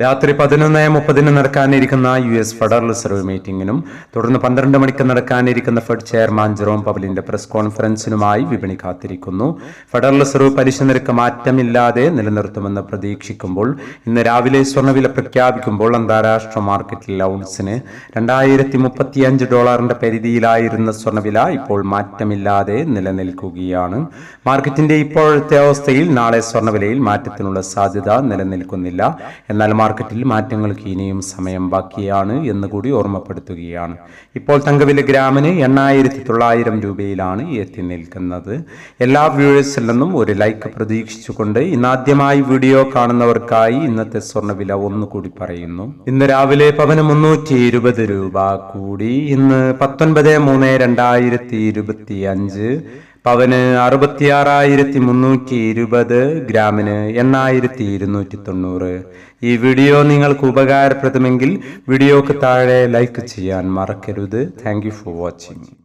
രാത്രി പതിനൊന്ന് മുപ്പതിന് നടക്കാനിരിക്കുന്ന യു എസ് ഫെഡറൽ റിസർവ് മീറ്റിംഗിനും തുടർന്ന് പന്ത്രണ്ട് മണിക്ക് നടക്കാനിരിക്കുന്ന ഫെഡ് ചെയർമാൻ ജെറോം പവലിന്റെ പ്രസ് കോൺഫറൻസിനുമായി വിപണി കാത്തിരിക്കുന്നു. ഫെഡറൽ റിസർവ് പലിശ നിരക്ക് മാറ്റമില്ലാതെ നിലനിർത്തുമെന്ന് പ്രതീക്ഷിക്കുമ്പോൾ ഇന്ന് രാവിലെ സ്വർണവില പ്രഖ്യാപിക്കുമ്പോൾ അന്താരാഷ്ട്ര മാർക്കറ്റിൽ ഔൺസിന് രണ്ടായിരത്തി മുപ്പത്തിയഞ്ച് ഡോളറിന്റെ പരിധിയിലായിരുന്ന സ്വർണവില ഇപ്പോൾ മാറ്റമില്ലാതെ നിലനിൽക്കുകയാണ്. മാർക്കറ്റിന്റെ ഇപ്പോഴത്തെ അവസ്ഥയിൽ നാളെ സ്വർണവിലയിൽ മാറ്റത്തിനുള്ള സാധ്യത നിലനിൽക്കുന്നില്ല. എന്നാൽ മാർക്കറ്റിൽ മാറ്റങ്ങൾക്ക് ഇനിയും സമയം ബാക്കിയാണ് എന്ന് കൂടി ഓർമ്മപ്പെടുത്തുകയാണ്. ഇപ്പോൾ തങ്കവില ഗ്രാമിന് എണ്ണായിരത്തി തൊള്ളായിരം രൂപയിലാണ് എത്തി നിൽക്കുന്നത്. എല്ലാ വ്യൂവേഴ്സിൽ നിന്നും ഒരു ലൈക്ക് പ്രതീക്ഷിച്ചുകൊണ്ട് ഇന്നാദ്യമായി വീഡിയോ കാണുന്നവർക്കായി ഇന്നത്തെ സ്വർണവില ഒന്നുകൂടി പറയുന്നു. ഇന്ന് രാവിലെ പവന് മുന്നൂറ്റി ഇരുപത് രൂപ കൂടി. ഇന്ന് പത്തൊൻപത് മൂന്ന് രണ്ടായിരത്തി ഇരുപത്തി അഞ്ച് പവന് അറുപത്തിയാറായിരത്തി മുന്നൂറ്റി ഇരുപത് ഗ്രാമിന് എണ്ണായിരത്തി ഇരുന്നൂറ്റി തൊണ്ണൂറ് ഈ വീഡിയോ നിങ്ങൾക്ക് ഉപകാരപ്രദമെങ്കിൽ വീഡിയോക്ക് താഴെ ലൈക്ക് ചെയ്യാൻ മറക്കരുത്. Thank for watching